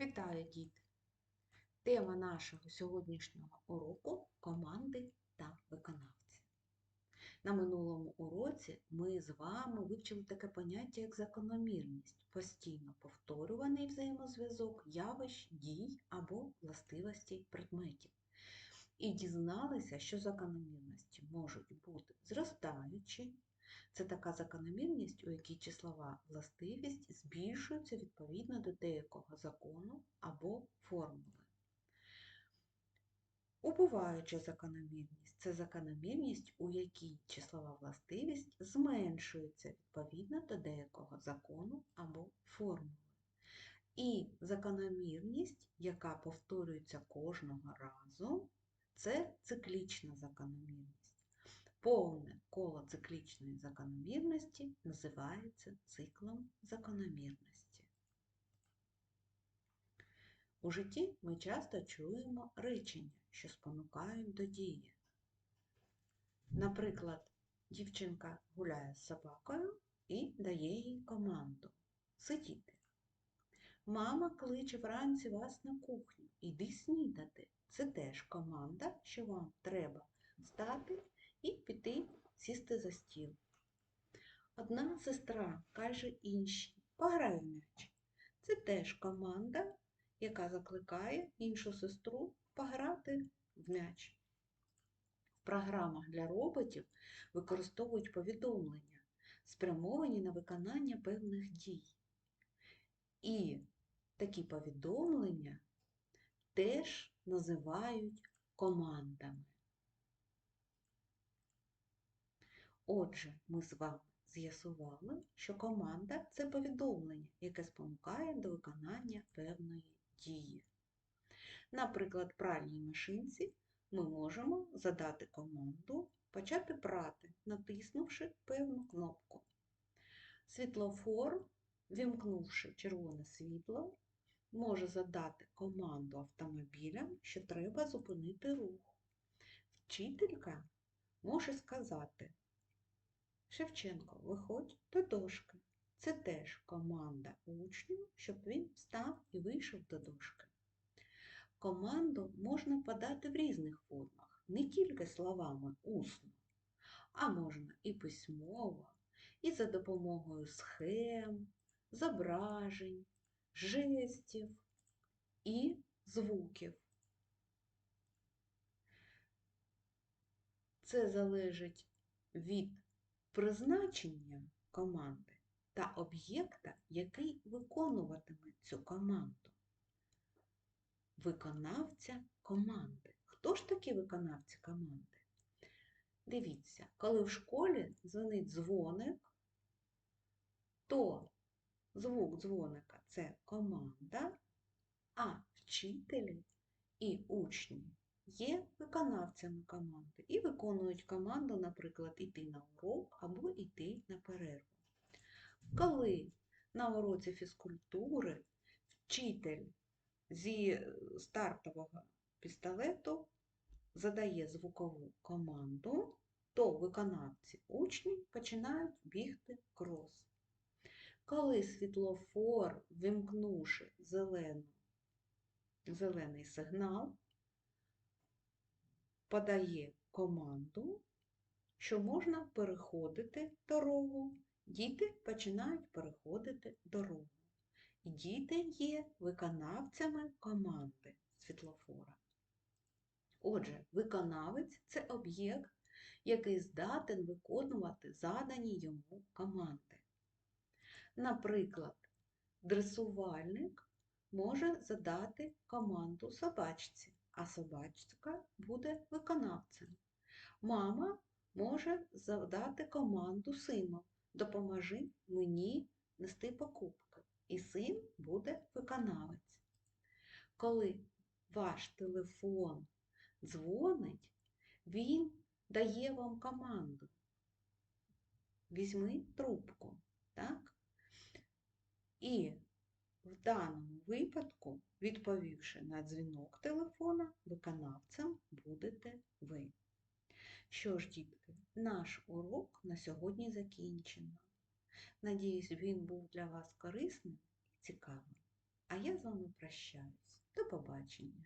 Вітаю, діти! Тема нашого сьогоднішнього уроку команди та виконавці. На минулому уроці ми з вами вивчили таке поняття, як закономірність, постійно повторюваний взаємозв'язок явищ, дій або властивостей предметів. І дізналися, що закономірності можуть бути зростаючі. Це така закономірність, у якій числова властивість збільшується відповідно до деякого закону або формули. Убуваюча закономірність це закономірність, у якій числова властивість зменшується відповідно до деякого закону або формули. І закономірність, яка повторюється кожного разу, це циклічна закономірність. Повне коло циклічної закономірності називається циклом закономірності. У житті ми часто чуємо речення, що спонукають до дії. Наприклад, дівчинка гуляє з собакою і дає їй команду сидіти. Мама кличе вранці вас на кухню, іди снідати. Це теж команда, що вам треба встати і піти сісти за стіл. Одна сестра каже іншій пограй м'яч. Це теж команда, яка закликає іншу сестру пограти в м'яч. В програмах для роботів використовують повідомлення, спрямовані на виконання певних дій. І такі повідомлення теж називають командами. Отже, ми з вами з'ясували, що команда це повідомлення, яке спонукає до виконання певної дії. Наприклад, пральній машинці ми можемо задати команду почати прати, натиснувши певну кнопку. Світлофор, вімкнувши червоне світло, може задати команду автомобілям, що треба зупинити рух. Вчителька може сказати Шевченко, виходь до дошки. Це теж команда учню, щоб він встав і вийшов до дошки. Команду можна подати в різних формах, не тільки словами усно, а можна і письмово, і за допомогою схем, зображень, жестів і звуків. Це залежить від призначення команди та об'єкта, який виконуватиме цю команду. Виконавця команди. Хто ж такі виконавці команди? Дивіться, коли в школі дзвонить дзвоник, то звук дзвоника це команда, а вчителі і учні є виконавцями команди і виконують команду, наприклад, іти на урок або йти на перерву. Коли на уроці фізкультури вчитель зі стартового пістолету задає звукову команду, то виконавці учні починають бігти крос. Коли світлофор, вимкнувши зелену, зелений сигнал, подає команду, що можна переходити дорогу, діти починають переходити дорогу. Діти є виконавцями команди світлофора. Отже, виконавець це об'єкт, який здатен виконувати задані йому команди. Наприклад, дресувальник може задати команду собачці а собачка буде виконавцем. Мама може завдати команду сину Допоможи мені нести покупки. І син буде виконавець. Коли ваш телефон дзвонить, він дає вам команду. Візьми трубку, так? І в даному випадку, відповівши на дзвінок телефона, виконавцем будете ви. Що ж, дітки, наш урок на сьогодні закінчено. Надіюсь, він був для вас корисним і цікавим. А я з вами прощаюсь. До побачення.